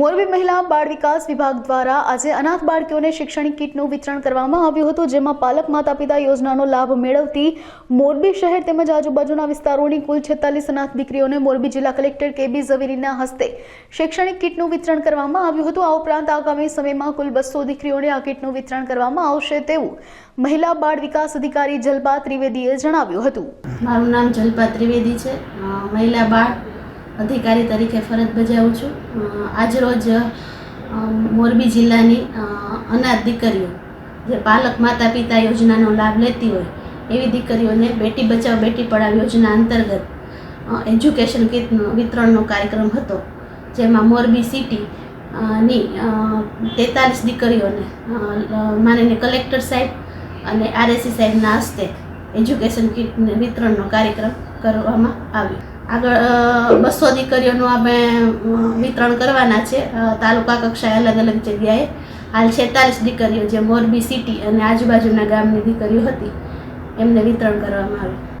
મોરબી મહિલા બાળ વિકાસ વિભાગ દ્વારા આજે અનાથ બાળકીઓને શૈક્ષણિક કીટનું વિતરણ કરવામાં આવ્યું હતું, જેમાં પાલક માતા પિતા યોજનાનો લાભ મેળવતી મોરબી શહેર તેમજ આજુબાજુના વિસ્તારોની કુલ છેતાલીસ અનાથ દીકરીઓને મોરબી જિલ્લા કલેક્ટર કે બી ઝવેરીના હસ્તે શૈક્ષણિક કીટનું વિતરણ કરવામાં આવ્યું હતું. આ ઉપરાંત આગામી સમયમાં કુલ બસો દીકરીઓને આ કીટનું વિતરણ કરવામાં આવશે તેવું મહિલા બાળ વિકાસ અધિકારી જલપા ત્રિવેદીએ જણાવ્યું હતું. મારું નામ જલ્પા ત્રિવેદી છે. મહિલા બાળ અધિકારી તરીકે ફરજ બજાવું છું. આજરોજ મોરબી જિલ્લાની અનાથ દીકરીઓ, જે પાલક માતા પિતા યોજનાનો લાભ લેતી હોય, એવી દીકરીઓને બેટી બચાવ, બેટી પઢાવ યોજના અંતર્ગત એજ્યુકેશન કીટનો વિતરણનો કાર્યક્રમ હતો, જેમાં મોરબી સિટી ની તેતાલીસ દીકરીઓને માનીને કલેક્ટર સાહેબ અને આરએસી સાહેબના હસ્તે એજ્યુકેશન કીટ વિતરણનો કાર્યક્રમ કરવામાં આવ્યો. આગળ બસો દીકરીઓનું અમે વિતરણ કરવાના છે. તાલુકા કક્ષાએ અલગ અલગ જગ્યાએ. હાલ છેતાલીસ દીકરીઓ જે મોરબી સિટી અને આજુબાજુના ગામની દીકરીઓ હતી. એમને વિતરણ કરવામાં આવ્યું